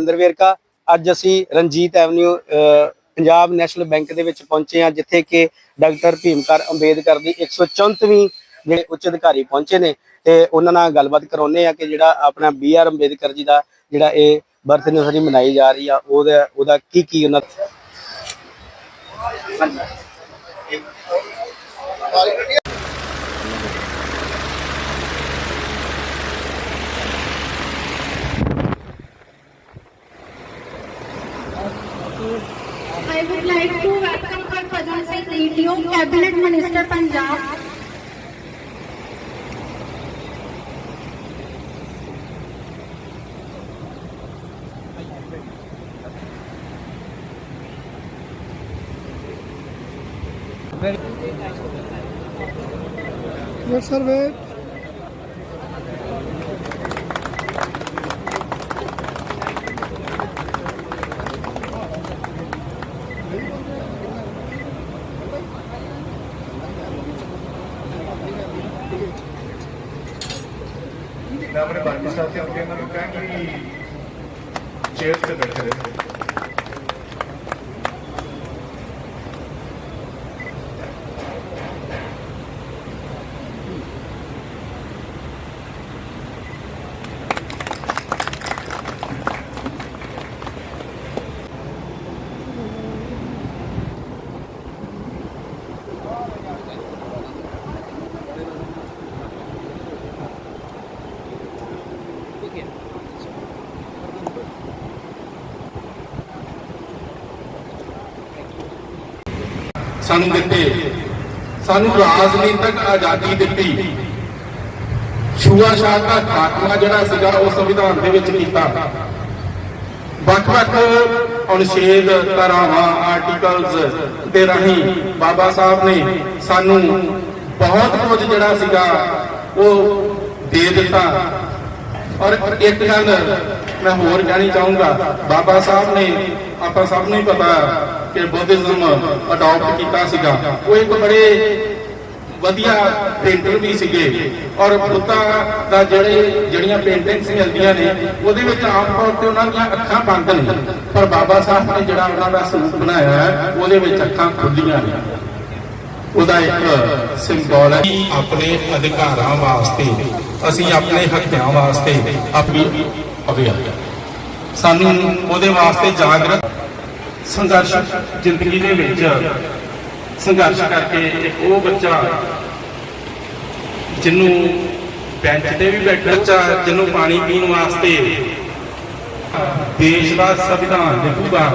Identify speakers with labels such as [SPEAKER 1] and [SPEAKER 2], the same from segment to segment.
[SPEAKER 1] ਅੰਦਰ ਵੇਰਕਾ, ਅੱਜ ਅਸੀਂ Ranjit avenue Punjab national bank ਦੇ ਵਿੱਚ ਪਹੁੰਚੇ ਹਾਂ, ਜਿੱਥੇ ਕਿ ਡਾਕਟਰ ਭੀਮਕਰ ਅੰਬੇਦਕਰ ਦੀ 134ਵੀਂ ਜਿਹੜੇ ਉੱਚ ਅਧਿਕਾਰੀ ਪਹੁੰਚੇ ਨੇ ਤੇ ਉਹਨਾਂ ਨਾਲ ਗੱਲਬਾਤ ਕਰਾਉਨੇ ਆ ਕਿ ਜਿਹੜਾ ਆਪਣਾ ਬੀ ਆਰ ਅੰਬੇਦਕਰ ਜੀ ਦਾ ਜਿਹੜਾ ਇਹ ਬਰਥ ਐਨਵਰਸਰੀ ਮਨਾਈ ਜਾ ਰਹੀ ਆ, ਉਹਦਾ ਉਹਦਾ ਕੀ ਕੀ ਉਹਨਾਂ
[SPEAKER 2] would like to welcome Her Fazal Singh DTO, Cabinet Minister Punjab.
[SPEAKER 3] Yes, sir, wait.
[SPEAKER 4] ਮੈਂ ਆਪਣੇ ਬਾਕੀ ਸਾਥੀਆਂ ਨੂੰ ਕਹਿੰਦਾ ਮੈਂ ਕਹਾਂ ਕਿ ਚੇਅਰ ਤੇ ਬੈਠੇ
[SPEAKER 5] ਸਾਨੂੰ ਦਿੱਤੇ। ਸਾਨੂੰ ਰਾਜਨੀਤਿਕ ਆਜ਼ਾਦੀ ਦਿੱਤੀ। ਛੂਆ ਦਾ ਖਾਤਮਾ ਜਿਹੜਾ ਸੀਗਾ ਉਹ ਸੰਵਿਧਾਨ ਦੇ ਵਿੱਚ ਕੀਤਾ। ਵੱਖ-ਵੱਖ ਅਨੁਛੇਦ ਧਾਰਾਵਾਂ ਆਰਟੀਕਲਸ ਦੇ ਰਾਹੀਂ ਬਾਬਾ ਸਾਹਿਬ ਨੇ ਸਾਨੂੰ ਬਹੁਤ ਕੁਝ ਜਿਹੜਾ ਸੀਗਾ ਉਹ ਦੇ ਦਿੱਤਾ। ਔਰ ਇੱਕ ਗੱਲ ਮੈਂ ਹੋਰ ਕਹਿਣੀ ਚਾਹੂੰਗਾ। ਬਾਬਾ ਸਾਹਿਬ ਨੇ, ਆਪਾਂ ਸਭ ਨੂੰ ਹੀ ਪਤਾ ਕਿ ਬੁੱਧਿਜ਼ਮ ਅਡਾਪਟ ਕੀਤਾ ਸੀਗਾ। ਉਹ ਇੱਕ ਬੜੇ ਵਧੀਆ ਪੇਂਟਰ ਵੀ ਸੀਗੇ। ਔਰ ਬੁੱਧਾ ਦਾ ਜਿਹੜੇ, ਜਿਹੜੀਆਂ ਪੇਂਟਿੰਗਸ ਮਿਲਦੀਆਂ ਨੇ, ਉਹਦੇ ਵਿੱਚ ਆਮ ਤੌਰ ਤੇ ਉਹਨਾਂ ਦੀਆਂ ਅੱਖਾਂ ਬੰਦ ਨੇ। ਪਰ ਬਾਬਾ ਸਾਹਿਬ ਨੇ ਜਿਹੜਾ ਉਹਨਾਂ ਦਾ ਸਰੂਪ ਬਣਾਇਆ ਹੈ ਉਹਦੇ ਵਿੱਚ ਅੱਖਾਂ ਖੁੱਲੀਆਂ ਨੇ। ਉਹਦਾ ਇੱਕ ਸਿੰਬਲ ਹੈ ਆਪਣੇ ਅਧਿਕਾਰਾਂ ਵਾਸਤੇ, ਅਸੀਂ ਆਪਣੇ ਹੱਕਾਂ ਵਾਸਤੇ ਆਪਣੀ ਅਵੇਅਰ ਸਾਨੂੰ ਉਹਦੇ ਵਾਸਤੇ ਜਾਗਰਤ ਸੰਘਰਸ਼ ਜ਼ਿੰਦਗੀ ਦੇ ਵਿੱਚ ਸੰਘਰਸ਼ ਕਰਕੇ ਇੱਕ ਉਹ ਬੱਚਾ ਜਿਹਨੂੰ ਬੈਂਚ ਤੇ ਵੀ ਬੈਠਾ ਬੱਚਾ, ਜਿਹਨੂੰ ਪਾਣੀ ਪੀਣ ਵਾਸਤੇ ਦੇਸ਼ ਦਾ ਸੰਵਿਧਾਨ ਲਿਖੂਗਾ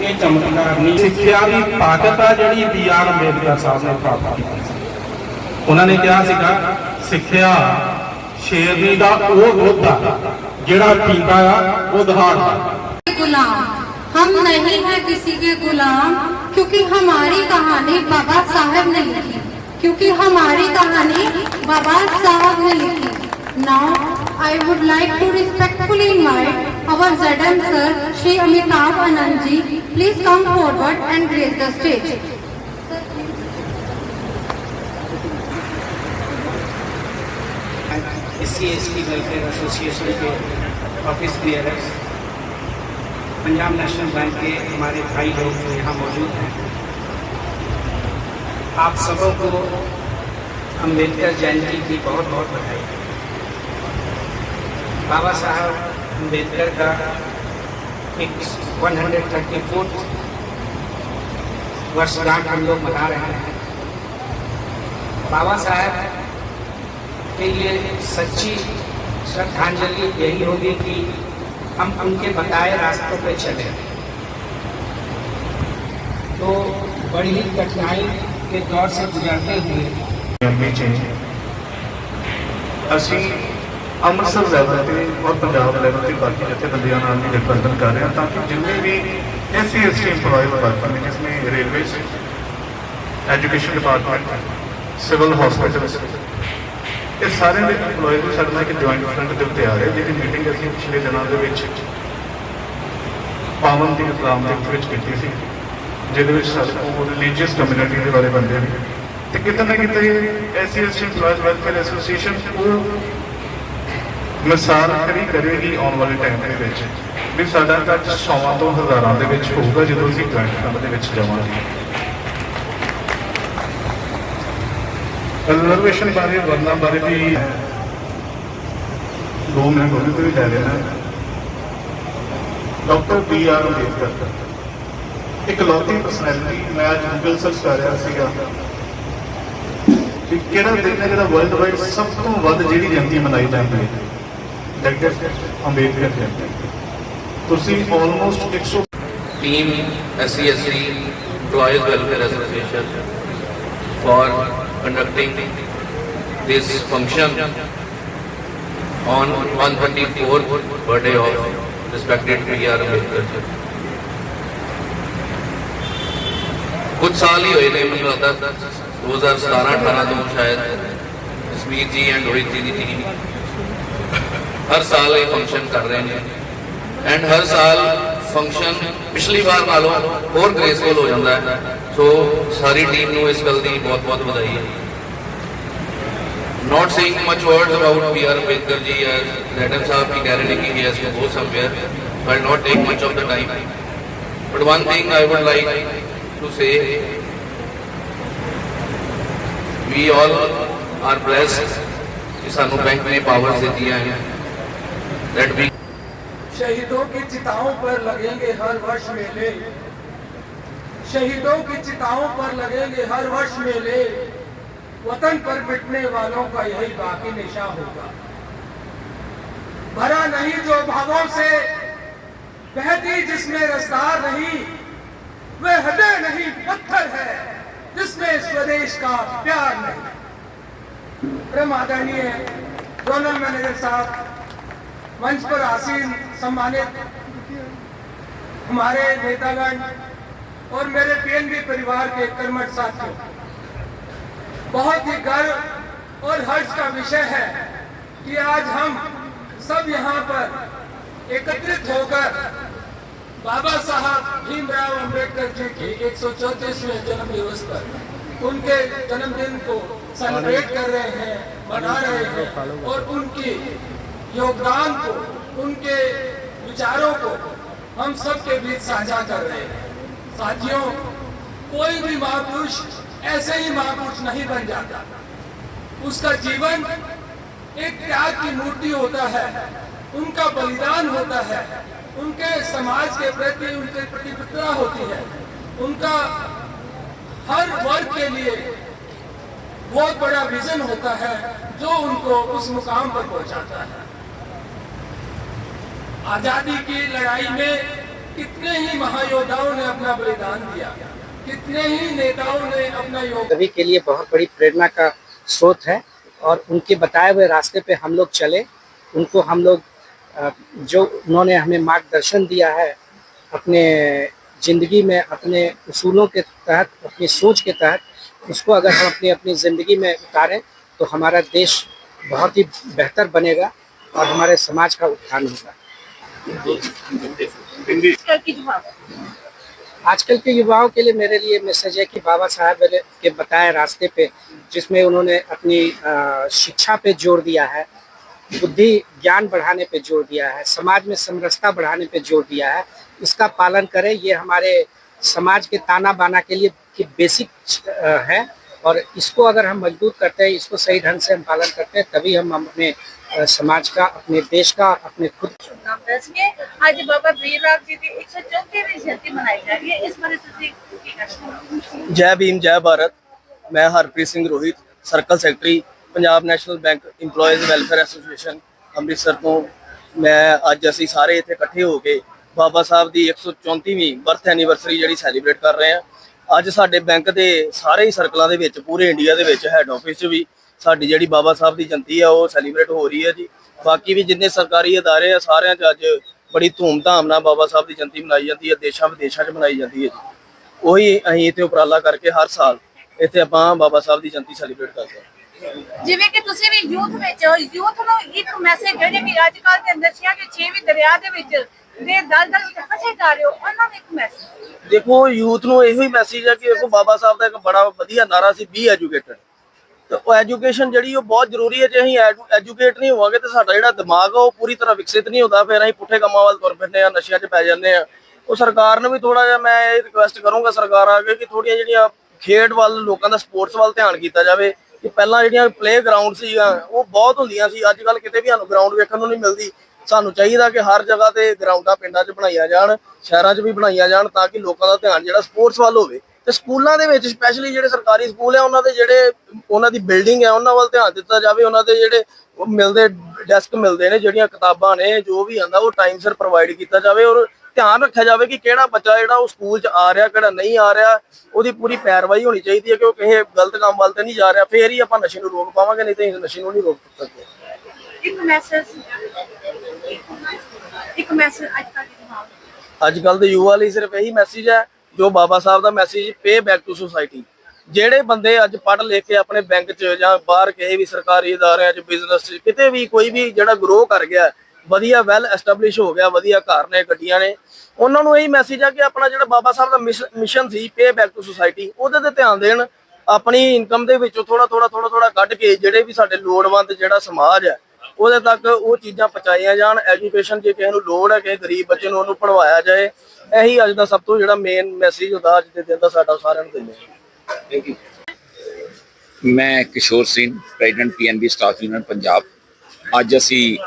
[SPEAKER 5] ਇਹ ਚਮਤਕਾਰ ਨਹੀਂ ਸਿੱਖਿਆ ਦੀ ਤਾਕਤ ਆ ਜਿਹੜੀ ਬੀ ਆਰ ਅੰਬੇਦਕਰ ਸਾਹਿਬ ਨੇ ਪ੍ਰਾਪਤ ਕੀਤੀ ਸੀ ਉਹਨਾਂ ਨੇ ਕਿਹਾ ਸੀਗਾ ਸਿੱਖਿਆ ਸ਼ੇਰਨੀ ਦਾ ਉਹ ਦੁੱਧ ਆ ਜਿਹੜਾ ਪੀਂਦਾ ਆ ਉਹ ਦਹਾੜਦਾ
[SPEAKER 2] गुलाम हम नहीं है किसी के गुलाम क्योंकि हमारी कहानी बाबा साहब ने लिखी क्योंकि हमारी कहानी बाबा साहब ने लिखी now I would like to respectfully invite our ZM sir Shri Amitabh Anand ji please come forward and grace the stage.
[SPEAKER 6] C S T welfare association के office clearers Punjab national bank के हमारे भाई लोग जो यहाँ मौजूद हैं, आप सबों को अंबेडकर जयंती की बहुत बहुत बधाई। बाबा साहब अंबेडकर का its 134th वर्षगांठ हम लोग मना रहे हैं बाबा साहब के लिए सच्ची श्रद्धांजलि यही होगी कि हम उनके बताए रास्तों पर चले तो बड़ी ही कठिनाई के दौर से गुजरते हुए
[SPEAKER 4] बेचे ਅੰਮ੍ਰਿਤਸਰ ਲੈਵਲ ਤੇ ਔਰ ਪੰਜਾਬ ਲੈਵਲ ਤੇ ਬਾਕੀ ਜਥੇਬੰਦੀਆਂ ਨਾਲ ਵੀ ਗਠਬੰਧਨ ਕਰ ਰਹੇ ਹਾਂ ਤਾਂ ਕਿ ਜਿੰਨੇ ਵੀ ਐਸਸੀ ਐਸਟੀ EMPLOYEES वर्ग में जिसमें railways education department civil hospitals ਇਹ ਸਾਰੇ ਦੇ EMPLOYEES ਨੂੰ ਸਾਡੇ ਨਾਲ ਇੱਕ ਜੁਆਇੰਟ ਫਰੰਟ ਦੇ ਉੱਤੇ ਆ ਰਹੇ ਜਿਹਦੀ ਮੀਟਿੰਗ ਅਸੀਂ ਪਿਛਲੇ ਦਿਨਾਂ ਦੇ ਵਿੱਚ ਪਾਵਨ ਦੀ ਇਸਲਾਮ ਦੇ ਵਿੱਚ ਕੀਤੀ ਸੀ ਜਿਹਦੇ ਵਿੱਚ ਸਾਡੇ ਕੋਲ ਰਿਲੀਜੀਅਸ ਕਮਿਊਨਿਟੀ ਦੇ ਵਾਲੇ ਬੰਦੇ ਨੇ ਤੇ ਕਿਤੇ ਨਾ ਕਿਤੇ SC ST EMPLOYEES welfare association ਉਹ ਮਿਸਾਲ ਖੜੀ ਕਰੇਗੀ ਆਉਣ ਵਾਲੇ ਟਾਈਮ ਦੇ ਵਿੱਚ। ਵੀ ਸਾਡਾ ਟੱਚ ਸੌਵਾਂ ਤੋਂ ਹਜ਼ਾਰਾਂ ਦੇ ਵਿੱਚ ਹੋਊਗਾ ਜਦੋਂ ਅਸੀਂ ਜੁਆਇੰਟ ਫੰਡ ਦੇ ਵਿੱਚ ਜਾਵਾਂਗੇ। ਰਿਜ਼ਰਵੇਸ਼ਨ ਬਾਰੇ, ਵਰਨਾ ਬਾਰੇ ਵੀ ਦੋ ਮਿੰਟ ਉਹਦੇ ਤੋਂ ਵੀ ਲੈ ਲੈਣਾ। Doctor B R Ambedkar. ਇੱਕ ਲੌਤੀ ਪਰਸਨੈਲਿਟੀ ਮੈਂ ਅੱਜ ਗੂਗਲ ਸਰਚ ਕਰ ਰਿਹਾ ਸੀਗਾ। ਕਿ ਕਿਹੜਾ ਦਿਨ ਹੈ ਜਿਹੜਾ ਵਰਲਡ ਵਾਈਡ ਸਭ ਤੋਂ ਵੱਧ ਜਿਹੜੀ ਜਯੰਤੀ ਮਨਾਈ ਜਾਂਦੀ ਹੈ? ਡਾਕਟਰ ਅੰਬੇਦਕਰ ਜਯੰਤੀ ਤੁਸੀਂ almost 100
[SPEAKER 7] team SCSC Employees Welfare Association for conducting this function on 124th birthday of respected B.R. Ambedkar ji. ਕੁਝ ਸਾਲ ਹੀ ਹੋਏ ਨੇ ਮੈਨੂੰ ਲੱਗਦਾ 2017-18 ਤੋਂ ਸ਼ਾਇਦ ਜਸਮੀਤ ਜੀ ਐਂਡ ਰੋਹਿਤ ਜੀ ਦੀ ਟੀਮ ਹਰ ਸਾਲ ਇਹ ਫੰਕਸ਼ਨ ਕਰ ਰਹੇ ਨੇ ਐਂਡ ਹਰ ਸਾਲ ਫੰਕਸ਼ਨ ਪਿਛਲੀ ਵਾਰ ਨਾਲੋਂ ਹੋਰ ਗ੍ਰੇਸਫੁਲ ਹੋ ਜਾਂਦਾ ਹੈ ਸੋ ਸਾਰੀ ਟੀਮ ਨੂੰ ਇਸ ਗੱਲ ਦੀ ਬਹੁਤ ਬਹੁਤ ਵਧਾਈ ਹੈ not saying much words about PR Ambedkar ji as Redden साहब की कह रहे हैं कि he has to go somewhere I'll not take much of the time but one thing I would like to say we all are blessed कि ਸਾਨੂੰ bank ने powers दे दिया है that we
[SPEAKER 8] शहीदों की चिताओं पर लगेंगे हर वर्ष मेले। शहीदों की चिताओं पर लगेंगे हर वर्ष मेले। वतन पर मिटने वालों का यही बाकी निशा होगा। भरा नहीं जो भावों से, बहती जिसमें रसदार नहीं वे हृदय नहीं, पत्थर है, जिसमें स्वदेश का प्यार नहीं। आदरणीय जोनल मैनेजर साहब मंच पर आसीन, सम्मानित हमारे नेतागण और मेरे पीएनबी परिवार के कर्मठ साथियों। बहुत ही गर्व और हर्ष का विषय है कि आज हम सब यहाँ पर एकत्रित होकर बाबा साहब भीमराव अंबेडकर जी की एक सौ चौतीसवें जन्म दिवस पर उनके जन्मदिन को सेलिब्रेट कर रहे हैं, मना रहे हैं और उनकी योगदान को, उनके विचारों को हम सबके बीच साझा कर रहे हैं। साथियों, कोई भी महापुरुष ऐसे ही महापुरुष नहीं बन जाता। उसका जीवन एक त्याग की मूर्ति होता है, उनका बलिदान होता है, उनके समाज के प्रति, उनके प्रतिबद्धता होती है। उनका हर वर्ग के लिए बहुत बड़ा विजन होता है, जो उनको उस मुकाम पर पहुंचाता है। आज़ादी की लड़ाई में कितने ही महायोद्धाओं ने अपना बलिदान दिया, कितने ही नेताओं ने अपना योग
[SPEAKER 6] सभी के लिए बहुत बड़ी प्रेरणा का स्रोत है और उनके बताए हुए रास्ते पे हम लोग चले, उनको हम लोग जो उन्होंने हमें मार्गदर्शन दिया है, अपने ज़िंदगी में, अपने उसूलों के तहत, अपनी सोच के तहत, उसको अगर हम अपनी अपनी ज़िंदगी में उतारें तो हमारा देश बहुत ही बेहतर बनेगा और हमारे समाज का उत्थान होगा। आजकल के युवाओं के लिए मेरे लिए मैसेज है कि बाबा साहब के बताए रास्ते पे, जिसमें उन्होंने अपनी शिक्षा पे ज़ोर दिया है, बुद्धि ज्ञान बढ़ाने पे ज़ोर दिया है, समाज में समरसता बढ़ाने पे ज़ोर दिया है, इसका पालन करें। ये हमारे समाज के ताना बाना के लिए की बेसिक है और इसको अगर हम मज़बूत करते हैं, इसको सही ढंग से हम पालन करते हैं, तभी हम अपने समाज का अपने देश का अपने खुद
[SPEAKER 9] ਨਾਮ ਦੱਸ ਕੇ ਅੱਜ ਬਾਬਾ ਵੀਰ ਰਾਮ ਜੀ ਦੀ 134ਵੀਂ ਜਯੰਤੀ ਮਨਾਈ ਜਾ ਰਹੀ ਹੈ ਇਸ ਬਾਰੇ ਤੁਸੀਂ ਕੀ ਕਹਿਣਾ
[SPEAKER 10] ਜੈ ਭੀਮ ਜੈ ਭਾਰਤ ਮੈਂ Harpreet Singh Rohit circle secretary Punjab National Bank EMPLOYEES welfare association Amritsar ਤੋਂ ਮੈਂ ਅੱਜ ਅਸੀਂ ਸਾਰੇ ਇੱਥੇ ਇਕੱਠੇ ਹੋ ਕੇ ਬਾਬਾ ਸਾਹਿਬ ਦੀ 134ਵੀਂ ਬਰਥ ਐਨੀਵਰਸਰੀ ਜਿਹੜੀ ਸੈਲੀਬ੍ਰੇਟ ਕਰ ਰਹੇ ਹਾਂ ਅੱਜ ਸਾਡੇ ਬੈਂਕ ਦੇ ਸਾਰੇ ਹੀ ਸਰਕਲਾਂ ਦੇ ਵਿੱਚ ਪੂਰੇ ਇੰਡੀਆ ਦੇ ਵਿੱਚ ਹੈੱਡ ਆਫਿਸ 'ਚ ਵੀ ਸਾਡੀ ਜਿਹੜੀ ਬਾਬਾ ਸਾਹਿਬ ਦੀ ਜਯੰਤੀ ਆ ਉਹ ਸੈਲੀਬ੍ਰੇਟ ਹੋ ਰਹੀ ਹੈ ਜੀ। ਬਾਕੀ ਵੀ ਜਿੰਨੇ ਸਰਕਾਰੀ ਅਦਾਰੇ ਆ ਸਾਰਿਆਂ 'ਚ ਅੱਜ ਬੜੀ ਧੂਮ-ਧਾਮ ਨਾਲ ਬਾਬਾ ਸਾਹਿਬ ਦੀ ਜਯੰਤੀ ਮਨਾਈ ਜਾਂਦੀ ਹੈ ਦੇਸ਼ਾਂ ਵਿਦੇਸ਼ਾਂ 'ਚ ਮਨਾਈ ਜਾਂਦੀ ਹੈ ਜੀ। ਉਹੀ ਅਸੀਂ ਇੱਥੇ ਉਪਰਾਲਾ ਕਰਕੇ ਹਰ ਸਾਲ ਇੱਥੇ ਆਪਾਂ ਬਾਬਾ ਸਾਹਿਬ ਦੀ ਜਯੰਤੀ ਸੈਲੀਬ੍ਰੇਟ ਕਰਦੇ ਹਾਂ
[SPEAKER 9] ਜਿਵੇਂ ਕਿ ਤੁਸੀਂ ਵੀ ਯੂਥ ਵਿੱਚ ਯੂਥ ਨੂੰ ਇੱਕ ਮੈਸੇਜ ਜਿਹੜੇ ਕਿ ਅੱਜ ਕੱਲ੍ਹ ਦੇ ਨਸ਼ਿਆਂ ਦੇ ਛੇਵੀਂ ਦਰਿਆ ਦੇ ਵਿੱਚ ਦੇ ਦਲ ਦਲ ਵਿੱਚ ਫਸੇ ਜਾ ਰਹੇ ਹੋ ਉਹਨਾਂ ਨੂੰ ਇੱਕ ਮੈਸੇਜ
[SPEAKER 10] ਦੇਖੋ ਯੂਥ ਨੂੰ ਇਹੋ ਹੀ ਮੈਸੇਜ ਹੈ ਕਿ ਦੇਖੋ ਬਾਬਾ ਸਾਹਿਬ ਦਾ ਇੱਕ ਬੜਾ ਵਧੀਆ ਨਾਰਾ ਸੀ ਬੀ ਐਜੂਕੇਟਡ ਤੇ ਉਹ ਐਜੂਕੇਸ਼ਨ ਜਿਹੜੀ ਉਹ ਬਹੁਤ ਜ਼ਰੂਰੀ ਹੈ, ਜੇ ਅਸੀਂ ਐਜੂਕੇਟ ਨਹੀਂ ਹੋਵਾਂਗੇ ਤੇ ਸਾਡਾ ਜਿਹੜਾ ਦਿਮਾਗ ਆ, ਉਹ ਪੂਰੀ ਤਰ੍ਹਾਂ ਵਿਕਸਿਤ ਨਹੀਂ ਹੁੰਦਾ। ਫਿਰ ਅਸੀਂ ਪੁੱਠੇ ਕੰਮਾਂ ਵੱਲ ਤੁਰ ਫਿਰਦੇ ਆ ਨਸ਼ਿਆਂ 'ਚ ਪੈ ਜਾਂਦੇ ਆ ਉਹ ਸਰਕਾਰ ਨੂੰ ਵੀ ਥੋੜਾ ਜਿਹਾ ਮੈਂ ਇਹ ਰਿਕੁਐਸਟ ਕਰੂੰਗਾ ਸਰਕਾਰ ਅੱਗੇ ਕਿ ਥੋੜੀਆਂ ਜਿਹੜੀਆਂ ਖੇਡ ਵੱਲ, ਲੋਕਾਂ ਦਾ ਸਪੋਰਟਸ ਵੱਲ ਧਿਆਨ ਕੀਤਾ ਜਾਵੇ। ਕਿ ਪਹਿਲਾਂ ਜਿਹੜੀਆਂ ਪਲੇ ਗਰਾਊਂਡ ਸੀਗਾ ਉਹ ਬਹੁਤ ਹੁੰਦੀਆਂ ਸੀ। ਅੱਜ ਕੱਲ ਕਿਤੇ ਵੀ ਸਾਨੂੰ ਗਰਾਊਂਡ ਵੇਖਣ ਨੂੰ ਨਹੀਂ ਮਿਲਦੀ। ਸਾਨੂੰ ਚਾਹੀਦਾ ਕਿ ਹਰ ਜਗ੍ਹਾ ਤੇ ਗਰਾਊਂਡਾਂ ਪਿੰਡਾਂ 'ਚ ਬਣਾਈਆਂ ਜਾਣ, ਸ਼ਹਿਰਾਂ 'ਚ ਵੀ ਬਣਾਈਆਂ ਜਾਣ ਤਾਂ ਕਿ ਲੋਕਾਂ ਦਾ ਧਿਆਨ ਜਿਹੜਾ ਸਪੋਰਟਸ ਵੱਲ ਹੋਵੇ। ਤੇ ਸਕੂਲਾਂ ਦੇ ਵਿੱਚ ਸਪੈਸ਼ਲੀ ਜਿਹੜੇ ਸਰਕਾਰੀ ਸਕੂਲ ਆ ਉਹਨਾਂ ਦੇ ਜਿਹੜੇ ਉਹਨਾਂ ਦੀ ਬਿਲਡਿੰਗ ਹੈ ਉਹਨਾਂ ਵੱਲ ਧਿਆਨ ਦਿੱਤਾ ਜਾਵੇ। ਉਹਨਾਂ ਦੇ ਜਿਹੜੇ ਮਿਲਦੇ ਡੈਸਕ ਮਿਲਦੇ ਨੇ ਜਿਹੜੀਆਂ ਕਿਤਾਬਾਂ ਨੇ ਜੋ ਵੀ ਆਂਦਾ ਉਹ ਟਾਈਮ ਸਿਰ ਪ੍ਰੋਵਾਈਡ ਕੀਤਾ ਜਾਵੇ ਔਰ ਧਿਆਨ ਰੱਖਿਆ ਜਾਵੇ ਕਿ ਕਿਹੜਾ ਬੱਚਾ ਜਿਹੜਾ ਉਹ ਸਕੂਲ 'ਚ ਆ ਰਿਹਾ ਕਿਹੜਾ ਨਹੀਂ ਆ ਰਿਹਾ। ਉਹਦੀ ਪੂਰੀ ਪੈਰਵਾਈ ਹੋਣੀ ਚਾਹੀਦੀ ਹੈ ਕਿ ਉਹ ਕਿਸੇ ਗਲਤ ਕੰਮ ਵੱਲ ਤੇ ਨਹੀਂ ਜਾ ਰਿਹਾ। ਫੇਰ ਹੀ ਆਪਾਂ ਨਸ਼ੇ ਨੂੰ ਰੋਕ ਪਾਵਾਂਗੇ ਨਹੀਂ ਤੇ ਨਸ਼ੇ ਨੂੰ ਨਹੀਂ ਰੋਕ ਸਕਦੇ
[SPEAKER 9] ਇੱਕ ਮੈਸੇਜ ਇੱਕ ਮੈਸੇਜ ਅੱਜ ਕੱਲ੍ਹ ਦੇ
[SPEAKER 10] ਅੱਜ ਕੱਲ ਦੇ ਯੂਵਾ ਲਈ ਸਿਰਫ ਇਹੀ ਮੈਸੇਜ ਹੈ ਜੋ ਬਾਬਾ ਸਾਹਿਬ ਦਾ message pay back to society ਜਿਹੜੇ ਬੰਦੇ ਅੱਜ ਪੜ੍ਹ ਲਿਖ ਕੇ ਆਪਣੇ ਬੈਂਕ 'ਚ ਜਾਂ ਬਾਹਰ ਕਿਸੇ ਵੀ ਸਰਕਾਰੀ ਅਦਾਰਿਆਂ 'ਚ ਬਿਜ਼ਨਸ 'ਚ, ਕਿਤੇ ਵੀ, ਕੋਈ ਵੀ ਜਿਹੜਾ ਗਰੋ ਕਰ ਗਿਆ, ਵਧੀਆ ਵੈਲ ਐਸਟੈਬਲਿਸ਼ ਹੋ ਗਿਆ, ਵਧੀਆ ਘਰ ਨੇ, ਗੱਡੀਆਂ ਨੇ, ਉਹਨਾਂ ਨੂੰ ਇਹੀ ਮੈਸੇਜ ਆ ਕਿ ਆਪਣਾ ਜਿਹੜਾ ਬਾਬਾ ਸਾਹਿਬ ਦਾ ਮਿਸ਼ਨ ਸੀ ਪੇ ਬੈਕ ਟੂ ਸੁਸਾਇਟੀ ਉਹਦੇ ਤੇ ਧਿਆਨ ਦੇਣ। ਆਪਣੀ ਇਨਕਮ ਦੇ ਵਿੱਚੋਂ ਥੋੜਾ ਥੋੜਾ ਥੋੜਾ ਥੋੜਾ ਕੱਢ ਕੇ, ਜਿਹੜੇ ਵੀ ਸਾਡੇ ਲੋੜਵੰਦ ਜਿਹੜਾ ਸਮਾਜ ਹੈ ਉਹਦੇ ਤੱਕ ਉਹ ਚੀਜ਼ਾਂ ਪਹੁੰਚਾਈਆਂ ਜਾਣ ਐਜੂਕੇਸ਼ਨ ਜੇ ਕਿਸੇ ਨੂੰ ਲੋੜ ਹੈ, ਕਿਸੇ ਗਰੀਬ ਬੱਚੇ ਨੂੰ ਉਹਨੂੰ ਪੜਵਾਇਆ ਜਾਏ, ਇਹੀ ਅੱਜ ਦਾ ਸਭ ਤੋਂ ਜਿਹੜਾ ਮੇਨ ਮੈਸੇਜ ਹੁੰਦਾ ਅੱਜ ਦੇ ਦਿਨ ਦਾ ਸਾਡਾ ਸਾਰਿਆਂ ਨੂੰ ਦਿੰਦੇ ਥੈਂਕ ਯੂ
[SPEAKER 11] ਮੈਂ Kishore Singh president PNB staff union Punjab. ਅੱਜ ਅਸੀਂ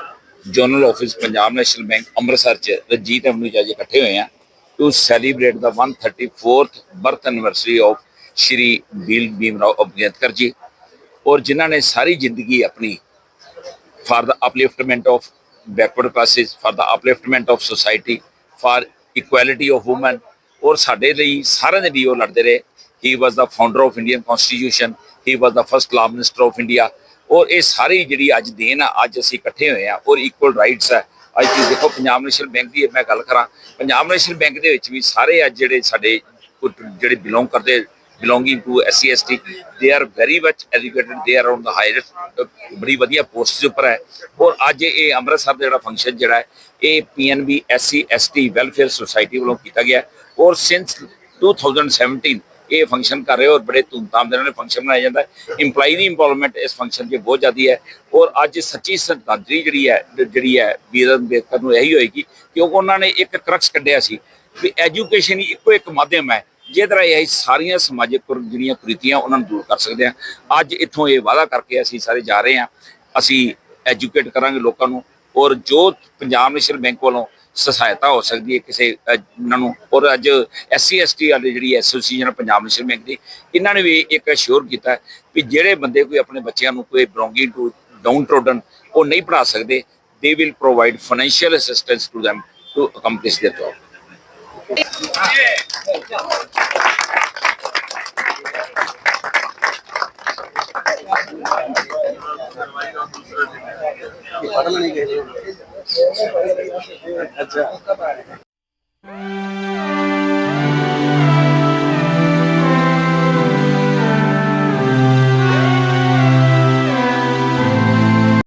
[SPEAKER 11] general office Punjab national bank Amritsar ਚ ਰਣਜੀਤ ਐਵਨਿਊ 'ਚ ਅੱਜ ਇਕੱਠੇ ਹੋਏ ਹਾਂ। To celebrate the 134th birth anniversary of Shri ਬੀਲ Bhimrao Ambedkar ji. ਔਰ ਜਿਨ੍ਹਾਂ ਨੇ ਸਾਰੀ ਜ਼ਿੰਦਗੀ ਆਪਣੀ for the upliftment of backward classes, for the upliftment of society, for equality of women. ਔਰ ਸਾਡੇ ਲਈ ਸਾਰਿਆਂ ਦੇ ਲਈ ਉਹ ਲੜਦੇ ਰਹੇ। He was the founder of Indian constitution he was the first law minister of India ਔਰ ਇਹ ਸਾਰੀ ਜਿਹੜੀ ਅੱਜ ਦੇਨ ਆ ਅੱਜ ਅਸੀਂ ਇਕੱਠੇ ਹੋਏ ਆ ਔਰ ਇਕੁਅਲ ਰਾਈਟਸ ਹੈ ਅੱਜ ਤੁਸੀਂ ਦੇਖੋ ਪੰਜਾਬ ਨੈਸ਼ਨਲ ਬੈਂਕ ਦੀ ਮੈਂ ਗੱਲ ਕਰਾਂ। ਪੰਜਾਬ ਨੈਸ਼ਨਲ ਬੈਂਕ ਦੇ ਵਿੱਚ ਵੀ ਸਾਰੇ ਅੱਜ ਜਿਹੜੇ ਸਾਡੇ ਕੁ- ਜਿਹੜੇ ਬਿਲੋਂਗ ਕਰਦੇ belonging to SC ST they are very much educated. They are on the highest uh, ਬੜੀ ਵਧੀਆ ਪੋਸਟ ਉੱਪਰ ਹੈ। ਔਰ ਅੱਜ ਇਹ ਅੰਮ੍ਰਿਤਸਰ ਦਾ ਜਿਹੜਾ ਫੰਕਸ਼ਨ ਜਿਹੜਾ ਹੈ, ਇਹ PNB SC ST welfare society ਵੱਲੋਂ ਕੀਤਾ ਗਿਆ ਔਰ ਸਿੰਸ 2017 ਇਹ ਫੰਕਸ਼ਨ ਕਰ ਰਹੇ ਔਰ ਬੜੇ ਧੂਮਧਾਮ ਦੇ ਨਾਲ ਫੰਕਸ਼ਨ ਮਨਾਇਆ ਜਾਂਦਾ ਹੈ। ਇੰਪਲਾਈ ਦੀ ਇੰਪਲੋਇਮੈਂਟ ਇਸ ਫੰਕਸ਼ਨ 'ਚ ਬਹੁਤ ਜ਼ਿਆਦੀ ਹੈ। ਔਰ ਅੱਜ ਸੱਚੀ ਸਰਦਾਰੀ ਜਿਹੜੀ ਹੈ ਜਿਹੜੀ ਹੈ ਬੀਰ ਅੰਬੇਦਕਰ ਨੂੰ ਇਹੀ ਹੋਏਗੀ ਕਿਉਂਕਿ ਉਹਨਾਂ ਨੇ ਇੱਕ ਕਰਕਸ ਕੱਢਿਆ ਸੀ ਵੀ ਐਜੂਕੇਸ਼ਨ ਹੀ ਇੱਕੋ ਇੱਕ ਮਾਧਿਅਮ ਹੈ। ਜਿਹਦੇ ਰਾਹੀਂ ਅਸੀਂ ਸਾਰੀਆਂ ਸਮਾਜਿਕ ਜਿਹੜੀਆਂ ਕੁਰੀਤੀਆਂ ਉਹਨਾਂ ਨੂੰ ਦੂਰ ਕਰ ਸਕਦੇ ਹਾਂ ਅੱਜ ਇੱਥੋਂ ਇਹ ਵਾਅਦਾ ਕਰਕੇ ਅਸੀਂ ਸਾਰੇ ਜਾ ਰਹੇ ਹਾਂ ਅਸੀਂ ਐਜੂਕੇਟ ਕਰਾਂਗੇ ਲੋਕਾਂ ਨੂੰ ਔਰ ਜੋ ਪੰਜਾਬ ਨੈਸ਼ਨਲ ਬੈਂਕ ਵੱਲੋਂ ਸਹਾਇਤਾ ਹੋ ਸਕਦੀ ਹੈ ਕਿਸੇ ਅ, ਇਹਨਾਂ ਨੂੰ ਔਰ ਅੱਜ ਐਸਸੀ ਐਸਟੀ ਵਾਲੀ ਜਿਹੜੀ ਐਸੋਸੀਏਸ਼ਨ ਪੰਜਾਬ ਨੈਸ਼ਨਲ ਬੈਂਕ ਦੀ ਇਹਨਾਂ ਨੇ ਵੀ ਇੱਕ ਅਸ਼ੋਰ ਕੀਤਾ ਹੈ ਵੀ ਜਿਹੜੇ ਬੰਦੇ ਕੋਈ ਆਪਣੇ ਬੱਚਿਆਂ ਨੂੰ ਕੋਈ ਬਲੋਂਗਿੰਗ ਟੂ ਡਾਊਨ ਟ੍ਰੋਡਨ ਉਹ ਨਹੀਂ ਪੜ੍ਹਾ ਸਕਦੇ they will provide financial assistance to them to accomplish their job
[SPEAKER 6] ਪੜ੍ਹ ਲੈਣੀ ਕਿਸੇ ਅੱਛਾ